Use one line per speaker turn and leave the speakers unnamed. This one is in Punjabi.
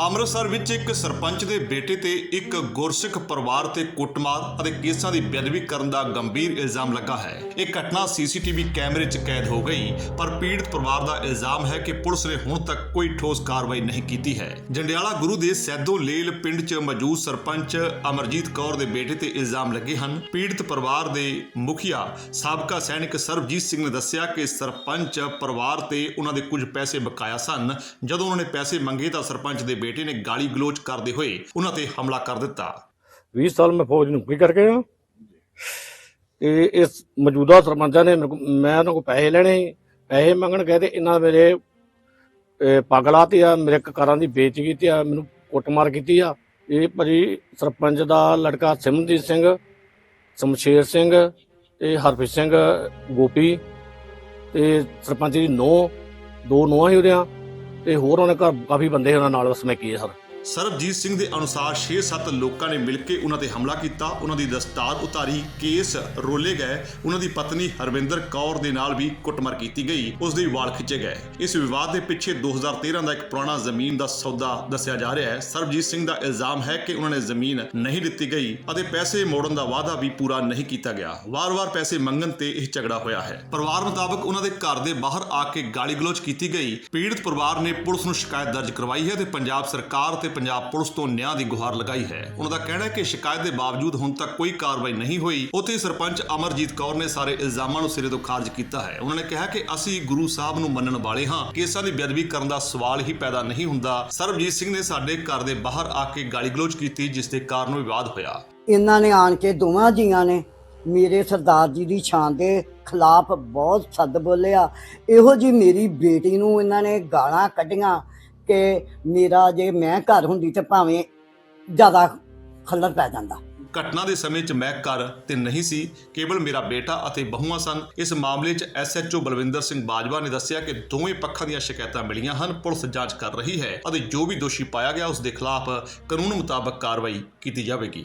ਅੰਮ੍ਰਿਤਸਰ ਵਿੱਚ ਇੱਕ ਸਰਪੰਚ ਦੇ ਬੇਟੇ ਤੇ ਇੱਕ ਗੁਰਸਿੱਖ ਪਰਿਵਾਰ ਤੇ ਕੁੱਟਮਾਰ ਅਤੇ ਕੇਸਾਂ ਦੀ ਬੇਅਦਬੀ ਕਰਨ ਦਾ ਗੰਭੀਰ ਇਲਜ਼ਾਮ ਲੱਗਾ ਹੈ। ਇਹ ਘਟਨਾ ਸੀਸੀਟੀਵੀ ਕੈਮਰੇ 'ਚ ਕੈਦ ਹੋ ਗਈ, ਪਰ ਪੀੜਤ ਪਰਿਵਾਰ ਦਾ ਇਲਜ਼ਾਮ ਹੈ ਕਿ ਪੁਲਿਸ ਨੇ ਹੁਣ ਤੱਕ ਕੋਈ ਠੋਸ ਕਾਰਵਾਈ ਨਹੀਂ ਕੀਤੀ ਹੈ। ਜੰਡਿਆਲਾ ਗੁਰੂ ਦੇ ਸੈਦੋ ਲੇਲ ਪਿੰਡ 'ਚ ਮੌਜੂਦ ਸਰਪੰਚ ਅਮਰਜੀਤ ਕੌਰ ਦੇ ਬੇਟੇ ਤੇ ਇਲਜ਼ਾਮ ਲੱਗੇ ਹਨ। ਪੀੜਤ ਪਰਿਵਾਰ ਦੇ ਮੁਖੀਆ ਸਾਬਕਾ ਸੈਨਿਕ ਸਰਬਜੀਤ ਸਿੰਘ ਨੇ ਦੱਸਿਆ ਕਿ ਸਰਪੰਚ ਪਰਿਵਾਰ ਤੇ ਉਹਨਾਂ ਦੇ ਕੁਝ ਪੈਸੇ ਬਕਾਇਆ ਸਨ। ਜਦੋਂ ਉਹਨਾਂ ਨੇ ਪੈਸੇ ਮੰਗੇ ਤਾਂ ਸਰਪੰਚ ਦੇ ਬੇਟੇ ਨੇ ਗਾਲੀ ਗਲੋਚ ਕਰਦੇ ਹੋਏ ਉਹਨਾਂ ਤੇ ਹਮਲਾ ਕਰ ਦਿੱਤਾ।
20 ਸਾਲ ਮੈਂ ਫੌਜ ਨੌਕਰੀ ਕਰਕੇ ਆ ਤੇ ਇਸ ਮੌਜੂਦਾ ਸਰਪੰਚਾਂ ਨੇ ਮੇਰੇ ਕੋਲ- ਮੈਂ ਉਹਨਾਂ ਕੋਲ ਪੈਸੇ ਲੈਣੇ ਸੀ। ਪੈਸੇ ਮੰਗਣ ਗਏ ਤੇ ਇਹਨਾਂ ਮੇਰੇ ਅਹ, ਪੱਗ ਲਾਤੀ ਆ ਮੇਰੇ ਕਾਰਾਂ ਦੀ ਵੇਚ ਕੀਤੀ ਆ ਮੈਨੂੰ ਕੁੱਟਮਾਰ ਕੀਤੀ ਆ। ਇਹ ਭਾਜੀ ਸਰਪੰਚ ਦਾ ਲੜਕਾ ਸਿਮਰਜੀਤ ਸਿੰਘ ਸ਼ਮਸ਼ੇਰ ਸਿੰਘ ਤੇ ਹਰਪ੍ਰੀਤ ਸਿੰਘ ਗੋਪੀ ਤੇ ਸਰਪੰਚ ਦੀ ਨੌ ਦੋ ਨੌਂ ਹੀ ਉਹਦੀਆਂ। ਤੇ ਹੋਰ ਉਹਨਾਂ ਘਰ ਕਾਫੀ ਬੰਦੇ ਉਹਨਾਂ ਨਾਲ ਸਮੈਕੀ ਸਰ।
ਸਰਬਜੀਤ ਸਿੰਘ ਦੇ ਅਨੁਸਾਰ 6-7 ਲੋਕਾਂ ਨੇ ਮਿਲ ਕੇ ਉਹਨਾਂ ਤੇ ਹਮਲਾ ਕੀਤਾ। ਉਹਨਾਂ ਦੀ ਦਸਤਾਰ ਉਤਾਰੀ, ਕੇਸ ਰੋਲੇ ਗਏ। ਉਹਨਾਂ ਦੀ ਪਤਨੀ ਹਰਵਿੰਦਰ ਕੌਰ ਦੇ ਨਾਲ ਵੀ ਕੁੱਟਮਾਰ ਕੀਤੀ ਗਈ। ਉਸ ਦੇ ਵਾਲ ਖਿੱਚੇ ਗਏ। ਇਸ ਵਿਵਾਦ ਦੇ ਪਿੱਛੇ 2013 ਦਾ ਇੱਕ ਪੁਰਾਣਾ ਜ਼ਮੀਨ ਦਾ ਸੌਦਾ ਦੱਸਿਆ ਜਾ ਰਿਹਾ ਹੈ। ਸਰਬਜੀਤ ਸਿੰਘ ਦਾ ਇਲਜ਼ਾਮ ਹੈ ਕਿ ਉਹਨਾਂ ਨੇ ਜ਼ਮੀਨ ਨਹੀਂ ਦਿੱਤੀ ਗਈ ਅਤੇ ਪੈਸੇ ਮੋੜਨ ਦਾ ਵਾਅਦਾ ਵੀ ਪੂਰਾ ਨਹੀਂ ਕੀਤਾ ਗਿਆ। ਵਾਰ-ਵਾਰ ਪੈਸੇ ਮੰਗਣ ਤੇ ਇਹ ਝਗੜਾ ਹੋਇਆ ਹੈ। ਪਰਿਵਾਰ ਮੁਤਾਬਕ ਉਹਨਾਂ ਦੇ ਘਰ ਦੇ ਬਾਹਰ ਆ ਕੇ ਗਾਲੀ ਗਲੋਚ ਕੀਤੀ ਗਈ। ਪੀੜਤ ਪਰਿਵਾਰ ਨੇ ਪੁਲਿਸ ਨੂੰ ਸ਼ਿਕਾਇਤ ਦਰਜ ਕਰਵਾਈ ਹੈ ਤੇ ਪੰਜਾਬ ਸਰਕਾਰ ਤੇ ਪੰਜਾਬ ਪੁਲਿਸ ਤੋਂ ਨਿਆਂ ਦੀ ਗੁਹਾਰ ਲਗਾਈ ਹੈ। ਉਹਨਾਂ ਦਾ ਕਹਿਣਾ ਹੈ ਕਿ ਸ਼ਿਕਾਇਤ ਦੇ ਬਾਵਜੂਦ ਹੁਣ ਤੱਕ ਕੋਈ ਕਾਰਵਾਈ ਨਹੀਂ ਹੋਈ। ਉੱਥੇ ਸਰਪੰਚ ਅਮਰਜੀਤ ਕੌਰ ਨੇ ਸਾਰੇ ਇਲਜ਼ਾਮਾਂ ਨੂੰ ਸਿਰੇ ਤੋਂ ਖਾਰਜ ਕੀਤਾ ਹੈ। ਉਹਨਾਂ ਨੇ ਕਿਹਾ ਕਿ ਅਸੀਂ ਗੁਰੂ ਸਾਹਿਬ ਨੂੰ ਮੰਨਣ ਵਾਲੇ ਹਾਂ। ਕੇਸਾਂ ਦੀ ਬੇਅਦਬੀ ਕਰਨ ਦਾ ਸਵਾਲ ਹੀ ਪੈਦਾ ਨਹੀਂ ਹੁੰਦਾ। ਸਰਬਜੀਤ ਸਿੰਘ ਨੇ ਸਾਡੇ ਘਰ ਦੇ ਬਾਹਰ ਆ ਕੇ ਗਾਲੀ ਗਲੋਚ ਕੀਤੀ, ਜਿਸ ਦੇ ਕਾਰਨ ਵਿਵਾਦ ਹੋਇਆ।
ਇਹਨਾਂ ਨੇ ਆਣ ਕੇ ਦੋਵਾਂ ਜੀਆਂ ਨੇ ਮੇਰੇ ਸਰਦਾਰ ਜੀ ਦੀ ਛਾਂ ਦੇ ਖਿਲਾਫ ਬਹੁਤ ਸੱਦ ਬੋਲਿਆ। ਇਹੋ ਜੀ ਮੇਰੀ ਬੇਟੀ ਨੂੰ ਇਹਨਾਂ ਨੇ ਗਾਲਾਂ ਕੱਢੀਆਂ। ਕਿ ਮੇਰਾ ਜੇ ਮੈਂ ਘਰ ਹੁੰਦੀ ਤੇ ਭਾਵੇਂ ਜ਼ਿਆਦਾ ਖੱਲਰ ਪੈ ਜਾਂਦਾ।
ਘਟਨਾ ਦੇ ਸਮੇਂ 'ਚ ਮੈਂ ਘਰ ਤੇ ਨਹੀਂ ਸੀ, ਕੇਵਲ ਮੇਰਾ ਬੇਟਾ ਅਤੇ ਬਹੂਆਂ ਸਨ। ਇਸ ਮਾਮਲੇ 'ਚ ਐਸਐਚਓ ਬਲਵਿੰਦਰ ਸਿੰਘ ਬਾਜਵਾ ਨੇ ਦੱਸਿਆ ਕਿ ਦੋਵੇਂ ਪੱਖਾਂ ਦੀਆਂ ਸ਼ਿਕਾਇਤਾਂ ਮਿਲੀਆਂ ਹਨ। ਪੁਲਿਸ ਜਾਂਚ ਕਰ ਰਹੀ ਹੈ ਅਤੇ ਜੋ ਵੀ ਦੋਸ਼ੀ ਪਾਇਆ ਗਿਆ, ਉਸ ਦੇ ਖਿਲਾਫ ਕਾਨੂੰਨ ਮੁਤਾਬਕ ਕਾਰਵਾਈ ਕੀਤੀ ਜਾਵੇਗੀ।